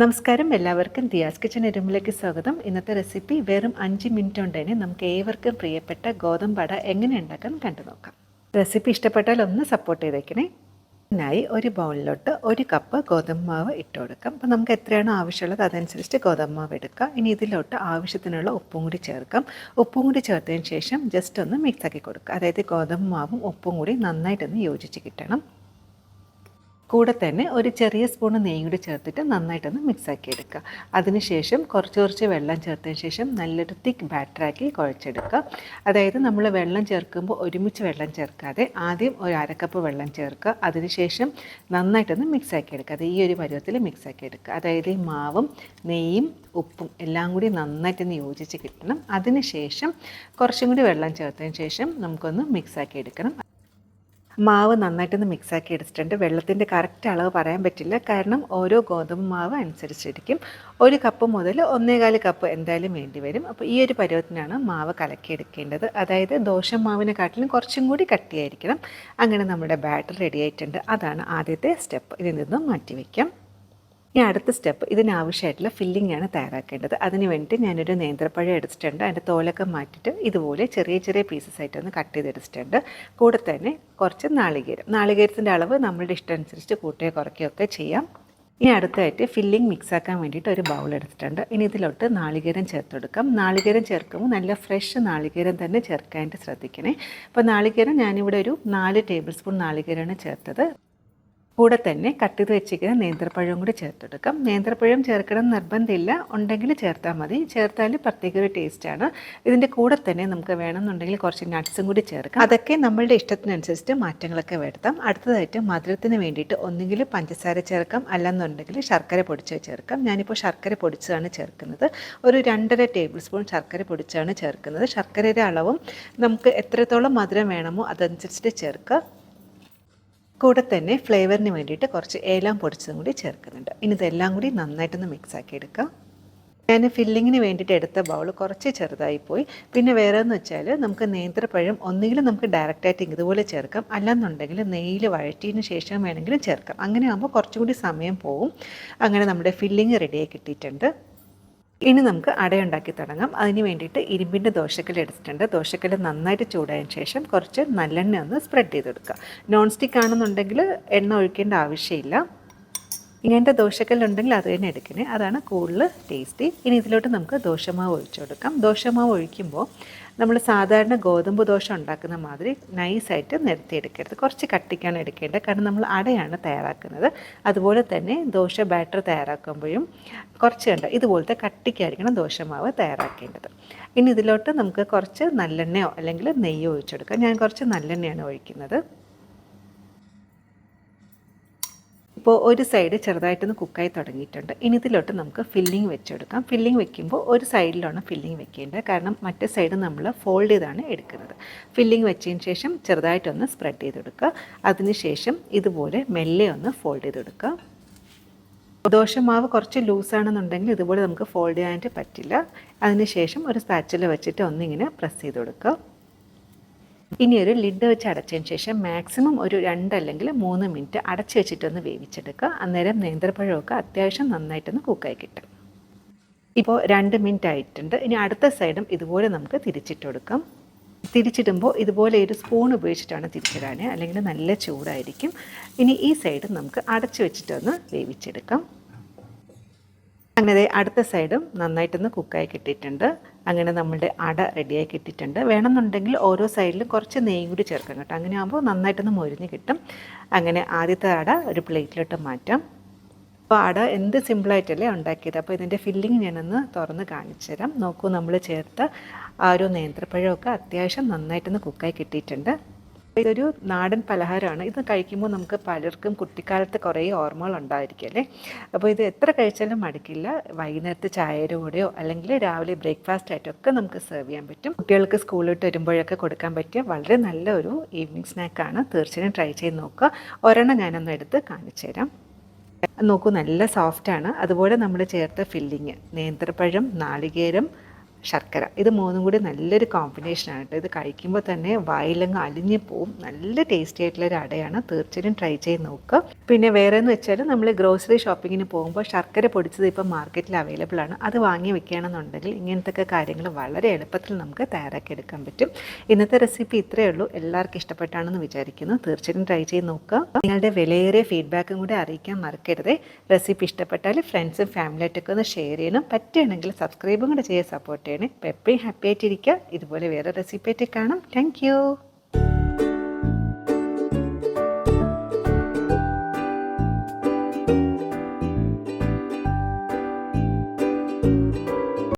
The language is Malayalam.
നമസ്കാരം എല്ലാവർക്കും ദിയാസ് കിച്ചൻ എരുമിലേക്ക് സ്വാഗതം. ഇന്നത്തെ റെസിപ്പി വെറും അഞ്ച് മിനിറ്റ് കൊണ്ട് തന്നെ നമുക്ക് ഏവർക്കും പ്രിയപ്പെട്ട ഗോതമ്പട എങ്ങനെ ഉണ്ടാക്കാൻ കണ്ടു നോക്കാം. റെസിപ്പി ഇഷ്ടപ്പെട്ടാൽ ഒന്ന് സപ്പോർട്ട് ചെയ്തേക്കണേ. അതിനായി ഒരു ബൗളിലോട്ട് ഒരു കപ്പ് ഗോതമ്പ് മാവ് ഇട്ട് കൊടുക്കാം. അപ്പോൾ നമുക്ക് എത്രയാണോ ആവശ്യമുള്ളത് അതനുസരിച്ച് ഗോതമ്പ് മാവ് എടുക്കാം. ഇനി ഇതിലോട്ട് ആവശ്യത്തിനുള്ള ഉപ്പും കൂടി ചേർക്കാം. ഉപ്പും കൂടി ചേർത്തതിന് ശേഷം ജസ്റ്റ് ഒന്ന് മിക്സ് ആക്കി കൊടുക്കുക. അതായത് ഗോതമ്പ് മാവും ഉപ്പും കൂടി നന്നായിട്ടൊന്ന് യോജിച്ച് കിട്ടണം. കൂടെ തന്നെ ഒരു ചെറിയ സ്പൂൺ നെയ്യ് കൂടി ചേർത്തിട്ട് നന്നായിട്ടൊന്ന് മിക്സാക്കി എടുക്കുക. അതിനുശേഷം കുറച്ച് കുറച്ച് വെള്ളം ചേർത്തതിന് ശേഷം നല്ലൊരു തിക്ക് ബാറ്ററാക്കി കുഴച്ചെടുക്കുക. അതായത് നമ്മൾ വെള്ളം ചേർക്കുമ്പോൾ ഒരുമിച്ച് വെള്ളം ചേർക്കാതെ ആദ്യം ഒരു അരക്കപ്പ് വെള്ളം ചേർക്കുക. അതിനുശേഷം നന്നായിട്ടൊന്ന് മിക്സാക്കി എടുക്കുക. അത് ഈ ഒരു പരുവത്തിൽ മിക്സാക്കി എടുക്കുക. അതായത് ഈ മാവും നെയ്യും ഉപ്പും എല്ലാം കൂടി നന്നായിട്ടൊന്ന് യോജിച്ച് കിട്ടണം. അതിനുശേഷം കുറച്ചും കൂടി വെള്ളം ചേർത്തതിന് ശേഷം നമുക്കൊന്ന് മിക്സാക്കി എടുക്കണം. മാവ് നന്നായിട്ടൊന്ന് മിക്സാക്കി എടുത്തിട്ടുണ്ട്. വെള്ളത്തിന്റെ കറക്റ്റ് അളവ് പറയാൻ പറ്റില്ല. കാരണം ഓരോ ഗോതമ്പ് മാവ് അനുസരിച്ചിരിക്കും. ഒരു കപ്പ് മുതൽ ഒന്നേകാൽ കപ്പ് എന്തായാലും വേണ്ടി വരും. അപ്പോൾ ഈ ഒരു പരുവത്തിനാണ് മാവ് കലക്കിയെടുക്കേണ്ടത്. അതായത് ദോശമാവിനെക്കാട്ടിലും കുറച്ചും കൂടി കട്ടിയായിരിക്കണം. അങ്ങനെ നമ്മുടെ ബാറ്റർ റെഡി ആയിട്ടുണ്ട്. അതാണ് ആദ്യത്തെ സ്റ്റെപ്പ് ഇതിൽ നിന്നും മാറ്റി വയ്ക്കാം ഇനി അടുത്ത സ്റ്റെപ്പ് ഇതിനാവശ്യമായിട്ടുള്ള ഫില്ലിംഗ് ആണ് തയ്യാറാക്കേണ്ടത്. അതിന് വേണ്ടിയിട്ട് ഞാനൊരു നേന്ത്രപ്പഴം എടുത്തിട്ടുണ്ട്. അതിന്റെ തോലൊക്കെ മാറ്റിയിട്ട് ഇതുപോലെ ചെറിയ ചെറിയ പീസസ് ആയിട്ട് ഒന്ന് കട്ട് ചെയ്തെടുത്തിട്ടുണ്ട്. കൂടെ തന്നെ കുറച്ച് നാളികേരം. നാളികേരത്തിന്റെ അളവ് നമ്മളുടെ ഇഷ്ടം അനുസരിച്ച് കൂട്ടുകയോ കുറയ്ക്കുകയോ ഒക്കെ ചെയ്യാം. ഇനി അടുത്തായിട്ട് ഫില്ലിംഗ് മിക്സ് ആക്കാൻ വേണ്ടിയിട്ട് ഒരു ബൗൾ എടുത്തിട്ടുണ്ട്. ഇനി ഇതിലോട്ട് നാളികേരം ചേർത്ത് കൊടുക്കാം. നാളികേരം ചേർക്കുമ്പോൾ നല്ല ഫ്രഷ് നാളികേരം തന്നെ ചേർക്കാനായിട്ട് ശ്രദ്ധിക്കണേ. അപ്പോൾ നാളികേരം ഞാനിവിടെ ഒരു നാല് ടേബിൾ സ്പൂൺ നാളികേരമാണ് ചേർത്തത്. കൂടെ തന്നെ കട്ട് ചെയ്ത് വെച്ചിരിക്കുന്ന നേന്ത്രപ്പഴവും കൂടി ചേർത്തെടുക്കാം. നേന്ത്രപ്പഴം ചേർക്കണം നിർബന്ധമില്ല. ഉണ്ടെങ്കിൽ ചേർത്താൽ മതി. ചേർത്താൽ പ്രത്യേക ഒരു ടേസ്റ്റാണ് ഇതിന്റെ കൂടെ തന്നെ നമുക്ക് വേണമെന്നുണ്ടെങ്കിൽ കുറച്ച് നട്ട്സും കൂടി ചേർക്കാം. അതൊക്കെ നമ്മളുടെ ഇഷ്ടത്തിനനുസരിച്ച് മാറ്റങ്ങളൊക്കെ വരുത്താം. അടുത്തതായിട്ട് മധുരത്തിന് വേണ്ടിയിട്ട് ഒന്നുകിൽ പഞ്ചസാര ചേർക്കാം. അല്ലെന്നുണ്ടെങ്കിൽ ശർക്കര പൊടിച്ച് ചേർക്കാം. ഞാനിപ്പോൾ ശർക്കര പൊടിച്ചതാണ് ചേർക്കുന്നത്. ഒരു രണ്ടര ടേബിൾ സ്പൂൺ ശർക്കര പൊടിച്ചാണ് ചേർക്കുന്നത്. ശർക്കരയുടെ അളവും നമുക്ക് എത്രത്തോളം മധുരം വേണമോ അതനുസരിച്ചിട്ട് ചേർക്കുക കൂടെ തന്നെ ഫ്ലേവറിന് വേണ്ടിയിട്ട് കുറച്ച് ഏലാം പൊടിച്ചതും കൂടി ചേർക്കുന്നുണ്ട്. ഇനി ഇതെല്ലാം കൂടി നന്നായിട്ടൊന്ന് മിക്സ് ആക്കി എടുക്കാം. ഞാൻ ഫില്ലിങ്ങിന് വേണ്ടിയിട്ട് എടുത്ത ബൗൾ കുറച്ച് ചെറുതായി പോയി. പിന്നെ വേറെ എന്ന് വെച്ചാൽ നമുക്ക് നേന്ത്രപ്പഴം ഒന്നുകിലും നമുക്ക് ഡയറക്റ്റായിട്ട് ഇതുപോലെ ചേർക്കാം. അല്ലെന്നുണ്ടെങ്കിൽ നെയ്യിൽ വഴറ്റിയതിന് ശേഷം വേണമെങ്കിലും ചേർക്കാം. അങ്ങനെ ആകുമ്പോൾ കുറച്ചും കൂടി സമയം പോവും. അങ്ങനെ നമ്മുടെ ഫില്ലിങ് റെഡിയായി കിട്ടിയിട്ടുണ്ട്. ഇനി നമുക്ക് അടയുണ്ടാക്കി തുടങ്ങാം. അതിന് വേണ്ടിയിട്ട് ഇരുമ്പിന്റെ ദോശക്കല്ല് എടുത്തിട്ടുണ്ട്. ദോശക്കല്ല് നന്നായിട്ട് ചൂടായതിന് ശേഷം കുറച്ച് നല്ലെണ്ണ ഒന്ന് സ്പ്രെഡ് ചെയ്ത് കൊടുക്കുക നോൺ സ്റ്റിക്ക് ആണെന്നുണ്ടെങ്കിൽ എണ്ണ ഒഴിക്കേണ്ട ആവശ്യമില്ല. ഇങ്ങനത്തെ ദോശക്കല്ലുണ്ടെങ്കിൽ അത് തന്നെ എടുക്കണേ. അതാണ് കൂടുതൽ ടേസ്റ്റി ഇനി ഇതിലോട്ട് നമുക്ക് ദോശമാവ് ഒഴിച്ചു കൊടുക്കാം. ദോശമാവ് ഒഴിക്കുമ്പോൾ നമ്മൾ സാധാരണ ഗോതമ്പ് ദോശ ഉണ്ടാക്കുന്ന മാതിരി നൈസായിട്ട് നിരത്തിയെടുക്കരുത് കുറച്ച് കട്ടിക്കാണ് എടുക്കേണ്ടത്. കാരണം നമ്മൾ അടയാണ് തയ്യാറാക്കുന്നത്. അതുപോലെ തന്നെ ദോശ ബാറ്റർ തയ്യാറാക്കുമ്പോഴും കുറച്ച് കണ്ട ഇതുപോലത്തെ കട്ടിക്കായിരിക്കണം ദോശമാവ് തയ്യാറാക്കേണ്ടത്. ഇനി ഇതിലോട്ട് നമുക്ക് കുറച്ച് നല്ലെണ്ണയോ അല്ലെങ്കിൽ നെയ്യോ ഒഴിച്ചെടുക്കാം ഞാൻ കുറച്ച് നല്ലെണ്ണയാണ് ഒഴിക്കുന്നത്. ഇപ്പോൾ ഒരു സൈഡ് ചെറുതായിട്ടൊന്ന് കുക്കായി തുടങ്ങിയിട്ടുണ്ട്. ഇനി ഇതിലോട്ട് നമുക്ക് ഫില്ലിംഗ് വെച്ചെടുക്കാം. ഫില്ലിംഗ് വെക്കുമ്പോൾ ഒരു സൈഡിലാണ് ഫില്ലിംഗ് വെക്കേണ്ടത്. കാരണം മറ്റേ സൈഡ് നമ്മൾ ഫോൾഡ് ചെയ്താണ് എടുക്കുന്നത്. ഫില്ലിംഗ് വെച്ചതിന് ശേഷം ചെറുതായിട്ടൊന്ന് സ്പ്രെഡ് ചെയ്ത് കൊടുക്കുക അതിനുശേഷം ഇതുപോലെ മെല്ലെ ഒന്ന് ഫോൾഡ് ചെയ്ത് കൊടുക്കുക ദോശമാവ് കുറച്ച് ലൂസാണെന്നുണ്ടെങ്കിൽ ഇതുപോലെ നമുക്ക് ഫോൾഡ് ചെയ്യാനായിട്ട് പറ്റില്ല. അതിനുശേഷം ഒരു സ്പാച്ചിൽ വെച്ചിട്ട് ഒന്നിങ്ങനെ പ്രസ് ചെയ്ത് കൊടുക്കുക ഇനി ഒരു ലിഡ് വെച്ച് അടച്ചതിന് ശേഷം മാക്സിമം ഒരു രണ്ടല്ലെങ്കിൽ മൂന്ന് മിനിറ്റ് അടച്ചു വെച്ചിട്ടൊന്ന് വേവിച്ചെടുക്കുക. അന്നേരം നേന്ത്രപ്പഴമൊക്കെ അത്യാവശ്യം നന്നായിട്ടൊന്ന് കുക്കായി കിട്ടും. ഇപ്പോൾ രണ്ട് മിനിറ്റ് ആയിട്ടുണ്ട്. ഇനി അടുത്ത സൈഡും ഇതുപോലെ നമുക്ക് തിരിച്ചിട്ട് കൊടുക്കാം. തിരിച്ചിടുമ്പോൾ ഇതുപോലെ ഒരു സ്പൂൺ ഉപയോഗിച്ചിട്ടാണ് തിരിച്ചിടാൻ അല്ലെങ്കിൽ നല്ല ചൂടായിരിക്കും. ഇനി ഈ സൈഡ് നമുക്ക് അടച്ചു വെച്ചിട്ടൊന്ന് വേവിച്ചെടുക്കാം. അങ്ങനെ അടുത്ത സൈഡും നന്നായിട്ടൊന്ന് കുക്കായി കിട്ടിയിട്ടുണ്ട്. അങ്ങനെ നമ്മുടെ അട റെഡിയായി കിട്ടിയിട്ടുണ്ട്. വേണമെന്നുണ്ടെങ്കിൽ ഓരോ സൈഡിലും കുറച്ച് നെയ്യ് കൂടി ചേർക്കാം കേട്ടോ. അങ്ങനെ ആകുമ്പോൾ നന്നായിട്ടൊന്ന് മൊരിഞ്ഞ് കിട്ടും. അങ്ങനെ ആദ്യത്തെ അട ഒരു പ്ലേറ്റിലോട്ട് മാറ്റാം. അപ്പോൾ അട എന്ത് സിമ്പിളായിട്ടല്ലേ ഉണ്ടാക്കിയത്? അപ്പോൾ ഇതിന്റെ ഫില്ലിങ് ഞാനൊന്ന് തുറന്ന് കാണിച്ചു തരാം. നോക്കൂ നമ്മൾ ചേർത്ത ആ ഒരു നേന്ത്രപ്പഴമൊക്കെ അത്യാവശ്യം നന്നായിട്ടൊന്ന് കുക്കായി കിട്ടിയിട്ടുണ്ട്. ഇതൊരു നാടൻ പലഹാരമാണ്. ഇത് കഴിക്കുമ്പോൾ നമുക്ക് പലർക്കും കുട്ടിക്കാലത്ത് കുറേ ഓർമ്മകൾ ഉണ്ടായിരിക്കും അല്ലേ? അപ്പോൾ ഇത് എത്ര കഴിച്ചാലും മടുക്കില്ല. വൈകുന്നേരത്തെ ചായയുടെ കൂടെയോ അല്ലെങ്കിൽ രാവിലെ ബ്രേക്ക്ഫാസ്റ്റ് ആയിട്ടൊക്കെ നമുക്ക് സെർവ് ചെയ്യാൻ പറ്റും. കുട്ടികൾക്ക് സ്കൂളിലോട്ട് വരുമ്പോഴൊക്കെ കൊടുക്കാൻ പറ്റിയ വളരെ നല്ല ഒരു ഈവനിങ് സ്നാക്കാണ് തീർച്ചയായും ട്രൈ ചെയ്ത് നോക്കുക. ഒരെണ്ണം ഞാനൊന്ന് എടുത്ത് കാണിച്ചു തരാം. നോക്കൂ നല്ല സോഫ്റ്റാണ് അതുപോലെ നമ്മൾ ചേർത്ത ഫില്ലിങ് നേന്ത്രപ്പഴം നാളികേരം ശർക്കര. ഇത് മൂന്നും കൂടി നല്ലൊരു കോമ്പിനേഷനാണ് കേട്ടോ. ഇത് കഴിക്കുമ്പോൾ തന്നെ വായിലങ്ങ് അലിഞ്ഞു പോവും. നല്ല ടേസ്റ്റി ആയിട്ടുള്ള ഒരു അടയാണ്. തീർച്ചയായും ട്രൈ ചെയ്ത് നോക്കുക. പിന്നെ വേറെ എന്ന് വെച്ചാൽ നമ്മൾ ഗ്രോസറി ഷോപ്പിങ്ങിന് പോകുമ്പോൾ ശർക്കര പൊടിച്ചത് ഇപ്പോൾ മാർക്കറ്റിൽ അവൈലബിൾ ആണ്. അത് വാങ്ങി വെക്കുകയാണെന്നുണ്ടെങ്കിൽ ഇങ്ങനത്തെ കാര്യങ്ങൾ വളരെ എളുപ്പത്തിൽ നമുക്ക് തയ്യാറാക്കി എടുക്കാൻ പറ്റും. ഇന്നത്തെ റെസിപ്പി ഇത്രയേ ഉള്ളൂ. എല്ലാവർക്കും ഇഷ്ടപ്പെട്ടാണെന്ന് വിചാരിക്കുന്നു. തീർച്ചയായും ട്രൈ ചെയ്ത് നോക്കുക. നിങ്ങളുടെ വിലയേറിയ ഫീഡ്ബാക്കും കൂടി അറിയിക്കാൻ മറക്കരുത്. റെസിപ്പി ഇഷ്ടപ്പെട്ടാൽ ഫ്രണ്ട്സും ഫാമിലിയായിട്ടൊക്കെ ഒന്ന് ഷെയർ ചെയ്യണം. പറ്റുകയാണെങ്കിൽ സബ്സ്ക്രൈബും കൂടെ ചെയ്യാൻ സപ്പോർട്ട് അപ്പോൾ എപ്പോഴും ഹാപ്പി ആയിട്ടിരിക്കുക ഇതുപോലെ വേറെ റെസിപ്പി ആയിട്ട് കാണാം. താങ്ക്